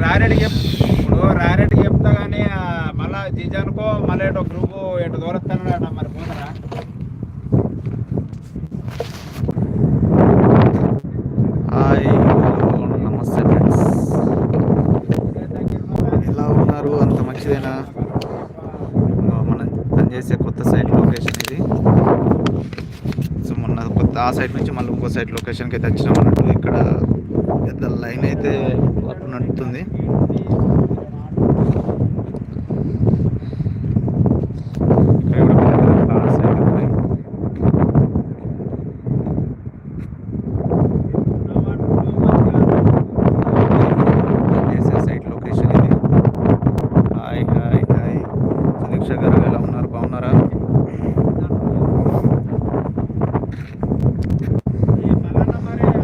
రారెడ్డి చెప్ ఇప్పుడు రారెడ్డి చెప్తా కానీ ఆ, మళ్ళా జీజానుకో మళ్ళీ ఎటో గ్రూపు ఎటు దూరస్తాను మరి పోతారా? హాయ్ హలో నమస్తే ఫ్రెండ్స్. ఎలా ఉన్నారు? అంత మంచిదేనా? ఇంకో మనం పనిచేసే కొత్త సైట్ లొకేషన్ ఇది. సో మొన్న కొత్త ఆ సైట్ నుంచి మళ్ళీ ఇంకో సైట్ లొకేషన్కి అయితే వచ్చినాం అన్నట్టు ఇక్కడ పెద్ద లైన్ అయితే అప్పుడు నడుతుంది నడుస్తుంది ఇక్కడ కూడా పెద్ద పెద్ద కార్స్ అయితే ఉన్నాయి చేసే సైట్ లొకేషన్ ఇది hi hi hi Sudiksha garu ఎలా ఉన్నారు బాగున్నారా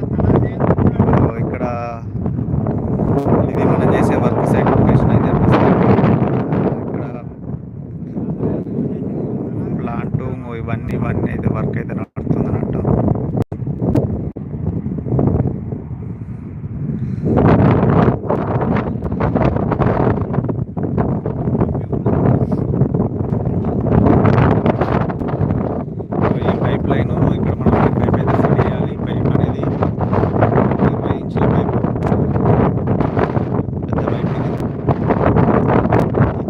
ఇదిగో ఇక్కడ ఇది మనం చేసే వర్క్ సైట్ లొకేషన్ అయితే ఇక్కడ ప్లాంట్ ఇవన్నీ ఇవన్నీ అయితే వర్క్ అయితే నడుస్తుంది అన్నట్టు ఈ పైప్ లైన్ ఇక్కడ మనం పైప్ అయితే సెట్ చేయాలి పైప్ అనేది ఇరవై ఇంచుల పైప్ పెద్ద పైప్ ఇది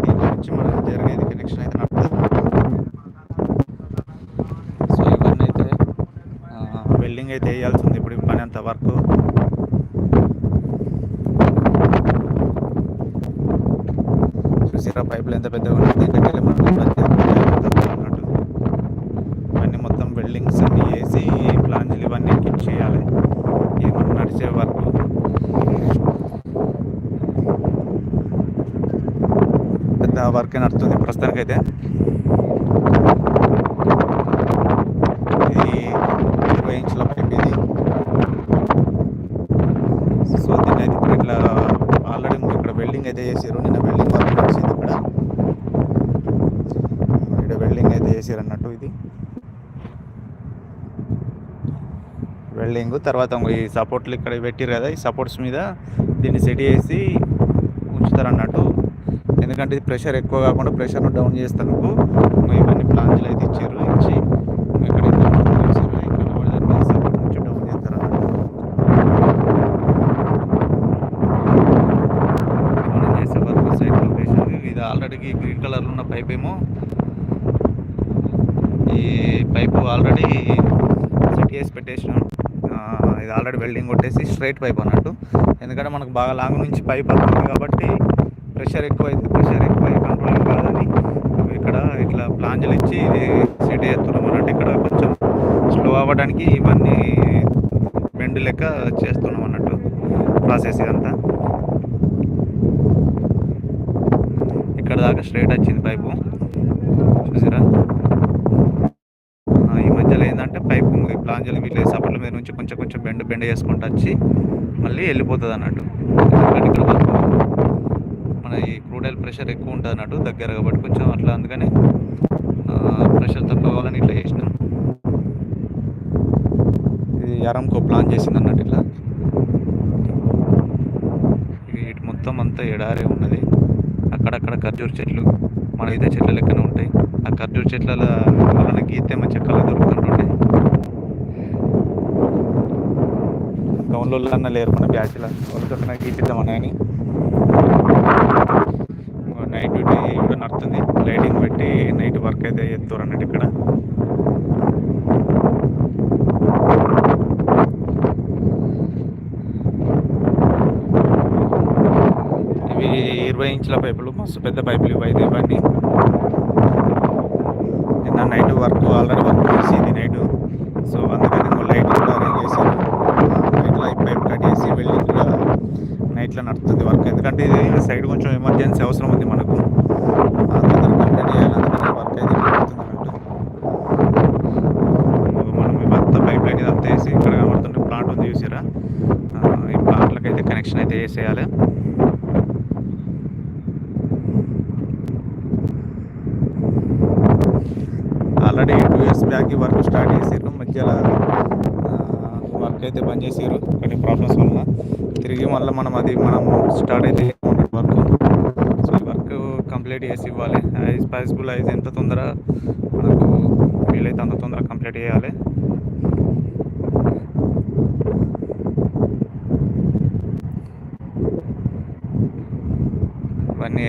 దీని నుంచి మనం జరిగేది కనెక్షన్ అయితే నడుపుతుంది సో ఇవన్నీ అయితే వెల్డింగ్ అయితే వేయాల్సి ఉంది ఇప్పుడు ఈ పని అంత వర్క్? చూసారా పైపులు ఎంత పెద్దగా ఉన్నాయి దీంట్లోకి మనం. అన్నట్టు ఇవన్నీ మొత్తం బిల్డింగ్స్ అన్ని వేసి ప్లాన్లు ఇవన్నీ కిట్ చేయాలి. ఇది మనం నడిచే వర్క్. పెద్ద వర్క్ నడుస్తుంది ప్రస్తుతానికైతే ఇది ఇరవై ఇంచుల పైప్ ఇది సో దీన్ని అయితే ఇప్పుడు ఇట్లా ఆల్రెడీ ఇక్కడ వెల్డింగ్ అయితే చేసారు నిన్న వెల్డింగ్ వర్క్ నడిచింది ఇక్కడ ఇక్కడ వెల్డింగ్ అయితే చేసారు అన్నట్టు ఇది వెల్డింగ్ తర్వాత ఈ సపోర్ట్లు ఇక్కడ పెట్టిరు కదా ఈ సపోర్ట్స్ మీద దీన్ని సెట్ చేసి ఉంచుతారు అన్నట్టు ఎందుకంటే ఇది ప్రెషర్ ఎక్కువ కాకుండా ప్రెషర్ను డౌన్ చేస్తానికి ఇంకో ఇవన్నీ ప్లాంజ్లు అయితే ఇచ్చారు ఇచ్చి ఇంకో ఇక్కడ డౌన్ చేస్తారు అన్నట్టు ఇది మనం చేసే వర్క్ సైట్ లొకేషన్ ఇది ఆల్రెడీ గ్రీన్ కలర్లో ఉన్న పైప్ ఏమో. ఈ పైపు ఆల్రెడీ సెట్ చేసి పెట్టేసినాను ఇది ఆల్రెడీ వెల్డింగ్ కొట్టేసి స్ట్రైట్ పైప్ అన్నట్టు. ఎందుకంటే మనకు బాగా లాంగ్ నుంచి పైప్ వస్తుంది కాబట్టి ప్రెషర్ ఎక్కువ అయితే ప్రెషర్ ఎక్కువ కంట్రోలింగ్ కాదని ఇక్కడ ఇట్లా ప్లాంజలు ఇచ్చి ఇది సెట్ చేస్తున్నాం అన్నట్టు ఇక్కడ కొంచెం స్లో అవ్వడానికి ఇవన్నీ బెండ్ లెక్క చేస్తున్నాం అన్నట్టు ప్రాసెస్ ఇదంతా. ఇక్కడ దాకా స్ట్రైట్ వచ్చింది పైపు చూసారా? ఈ మధ్యలో ఏంటంటే పైపు ప్లాన్ ప్లాంజలు వీళ్ళు సపోర్ట్ల మీద నుంచి కొంచెం కొంచెం బెండ్ బెండ్ చేసుకుంటూ వచ్చి మళ్ళీ వెళ్ళిపోతుంది అన్నట్టు. ఇక్కడ మన ఈ క్రూడ్ ఆయిల్ ప్రెషర్ ఎక్కువ ఉంటుంది అన్నట్టు దగ్గర కాబట్టి కొంచెం అట్లా అందుకని ప్రెషర్ తక్కువ కావాలని ఇట్లా చేసినాం. ఇది అరంకో ప్లాన్ చేసింది అన్నట్టు ఇట్లా. ఇటు మొత్తం అంతా ఎడారే ఉన్నది. అక్కడక్కడ ఖర్జూర్ చెట్లు. మన ఇదే చెట్ల లెక్కనే ఉంటాయి. ఆ ఖర్జూర చెట్ల వలన గీతే మంచి చెక్కలు దొరుకుతుంటుండే. గౌన్లో అన్న లేరు మన బ్యాచ్లో వాళ్ళతో నాకు గీపిద్దామని అని నైట్ డ్యూటీ కూడా నడుతుంది. లైటింగ్ పెట్టి నైట్ వర్క్ అయితే చేస్తారు అన్నట్టు ఇక్కడ. ఇవి ఇరవై ఇంచుల పైపులు. మస్తు పెద్ద పైపులు ఇవి అయితే ఇవన్నీ నిన్న నైట్ వర్క్ ఆల్రెడీ వర్క్ చేసింది నైట్. సో అందుకని ఇంకో లైట్ కూడా అరేంజ్ చేశాను. నైట్ లైట్ పైప్ కట్ చేసి వెల్డింగ్ కూడా నైట్లో నడుస్తుంది వర్క్. ఎందుకంటే ఇది సైడ్ కొంచెం ఎమర్జెన్సీ అవసరం ఉంది మనకు. తొందరగా కంప్లీట్ చేయాలి అందుకని వర్క్ అయితే మనం ఇవంతా పైప్ లైన్ ఇదంతా వేసి ఇక్కడ కనబడుతుంటే ప్లాంట్ ఉంది చూసారా? ఆ, ఈ ప్లాంట్లకు అయితే కనెక్షన్ అయితే వేసేయాలి ఆల్రెడీ టూ వర్క్ స్టార్ట్ చేసారు మధ్యలో వర్క్ అయితే బంద్ చేసారు కొన్ని ప్రాబ్లమ్స్ వల్ల తిరిగి మళ్ళీ మనం అది మనం స్టార్ట్ అయితే వర్క్. సో వర్క్ కంప్లీట్ చేసి ఇవ్వాలి. ఐజ్ పాసిబుల్ ఐజ్ ఎంత తొందర మనకు వీలైతే అంత తొందర కంప్లీట్ చేయాలి. ఇవన్నీ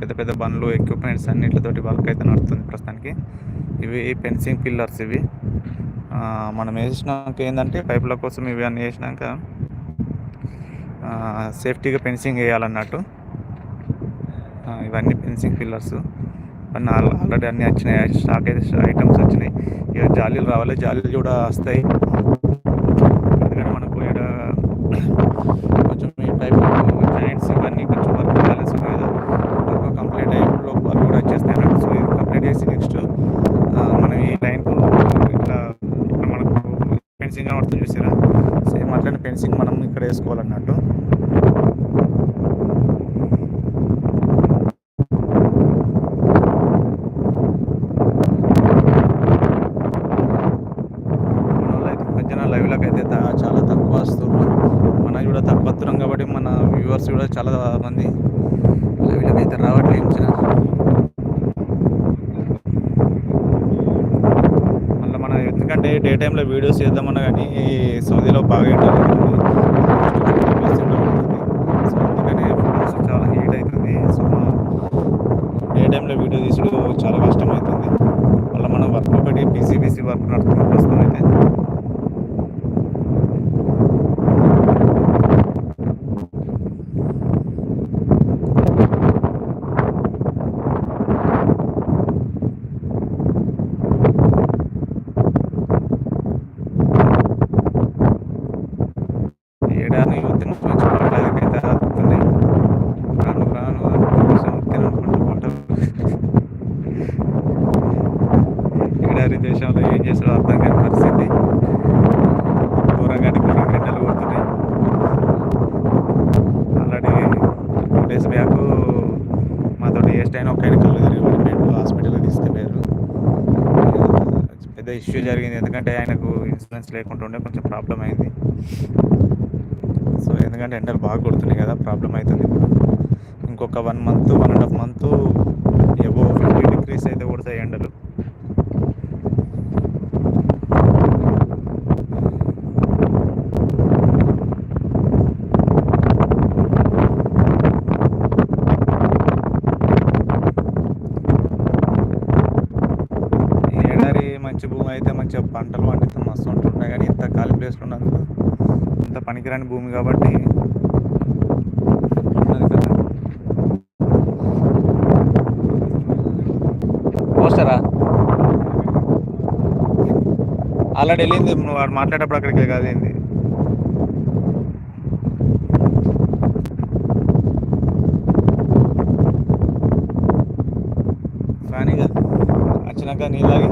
పెద్ద పెద్ద బండ్లు ఎక్విప్మెంట్స్ అన్నిటితోటి వర్క్ అయితే నడుస్తుంది ప్రస్తుతానికి. ఇవి ఫెన్సింగ్ పిల్లర్స్ ఇవి. మనం వేసినాక ఏంటంటే పైపుల కోసం ఇవి అన్నీ వేసినాక సేఫ్టీగా ఫెన్సింగ్ వేయాలన్నట్టు. ఇవన్నీ ఫెన్సింగ్ పిల్లర్స్. అన్నీ ఆల్రెడీ అన్నీ వచ్చినాయి. స్టాక్ అయితే ఐటమ్స్ వచ్చినాయి. ఇక జాలీలు రావాలి. జాలీలు కూడా వస్తాయి ఎందుకంటే మనకు ఇక్కడ కొంచెం ఈ పైపు జాయింట్స్ ఇవన్నీ కొంచెం వర్క్ బ్యాలెన్స్ ఉంది కదా వర్క్ కంప్లీట్ అయ్యేలో వర్క్ కూడా వచ్చేస్తాయి అన్నట్టు సో ఇది కంప్లీట్ చేసి నెక్స్ట్ మనం ఈ లైన్కు ఇట్లా ఇక్కడ మనకు ఫెన్సింగ్ కనబడుతుంది చూసారా? సేమ్ అట్లనే ఫెన్సింగ్ మనం ఇక్కడ వేసుకోవాలన్నట్టు. అయితే అయితే చాలా తక్కువ కూడా తక్కువ వస్తున్నాం కాబట్టి మన వ్యూవర్స్ కూడా చాలా మంది లైవ్లకు అయితే రావట్లేదు మళ్ళీ మన ఎందుకంటే డే టైంలో వీడియోస్ చేద్దామన్నా కానీ సౌదీలో బాగా ఇంటర్ ఉంటుంది పెద్ద ఇష్యూ జరిగింది. ఎందుకంటే ఆయనకు ఇన్సూరెన్స్ లేకుండా ఉండే కొంచెం ప్రాబ్లం అయింది. సో ఎందుకంటే ఎండలు బాగా కొడుతున్నాయి కదా ప్రాబ్లం అవుతుంది ఇప్పుడు. ఇంకొక one month one and half month ఏవో ఫిఫ్టీ డిగ్రీస్ అయితే కొడతాయి ఎండలు ఈ ఏడాది మంచి భూమి అయితే మంచిగా పంటలు పండితే మస్తు ఉంటుంటాయి కానీ ఇంత ఖాళీ ప్లేస్లో ఉన్నందుకు ఇంత పనికిరాని భూమి కాబట్టి పోస్టరా ఆల్రెడీ వెళ్ళింది నువ్వు వాడు మాట్లాడేటప్పుడు అక్కడికి కాదు ఏంది? కానీ వచ్చినాక నీళ్ళకి